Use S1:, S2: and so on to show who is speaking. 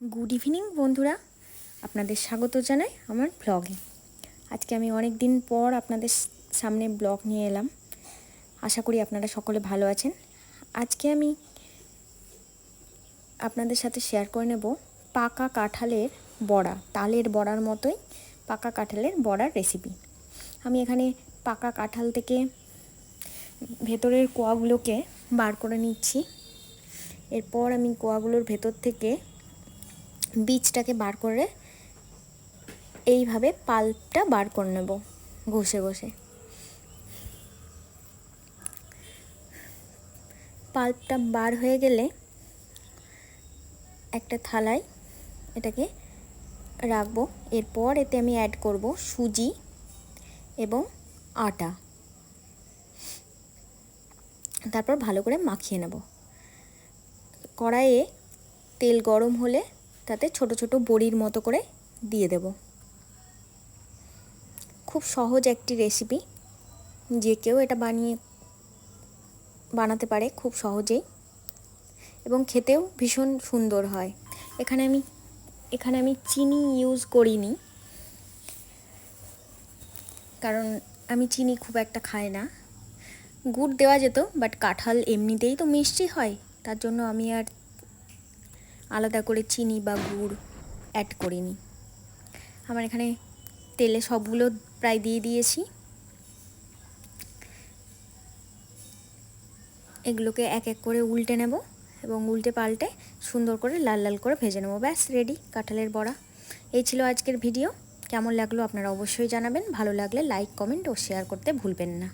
S1: Good evening বন্ধুরা। আপনাদের স্বাগত জানাই আমার ব্লগে আজকে আমি অনেক দিন পর আপনাদের সামনে ব্লগ নিয়ে এলাম। আশা করি আপনারা সকলে ভালো আছেন। আজকে আমি আপনাদের সাথে শেয়ার করে নেব পাকা কাঁঠালের বড়া, তালের বড়ার মতোই পাকা কাঁঠালের বড়ার রেসিপি আমি এখানে পাকা কাঁঠাল থেকে ভেতরের কোয়াগুলোকে বার করে নিচ্ছি। এরপর আমি কোয়াগুলোর ভেতর থেকে বীজটাকে বার করে এইভাবে পাল্পটা বার করে নেব ঘষে ঘষে। পাল্পটা বার হয়ে গেলে একটা থালায় এটাকে রাখব। এরপর এতে আমি অ্যাড করব সুজি এবং আটা। তারপর ভালো করে মাখিয়ে নেব। কড়াইয়ে তেল গরম হলে তাতে ছোট ছোট বড়ির মতো করে দিয়ে দেব। খুব সহজ একটি রেসিপি যে কেউ এটা বানিয়ে, বানাতে পারে খুব সহজেই এবং খেতেও ভীষণ সুন্দর হয়। এখানে আমি এখানে আমি চিনি ইউজ করিনি, কারণ আমি চিনি খুব একটা খাই না। গুড় দেওয়া যেত বাট কাঁঠাল এমনিতেই তো মিষ্টি হয়, তার জন্য আমি আর আলাদা করে চিনি বা গুড় অ্যাড করিনি। আমার এখানে তেলে সবগুলো প্রায় দিয়ে দিয়েছি। এগুলোকে এক এক করে উল্টে নেব এবং উল্টে পাল্টে সুন্দর করে লাল লাল করে ভেজে নেব। ব্যাস রেডি কাঁঠালের বড়া। এই ছিল আজকের ভিডিও কেমন লাগল আপনারা অবশ্যই জানাবেন। ভালো লাগলে লাইক কমেন্ট ও শেয়ার করতে ভুলবেন না।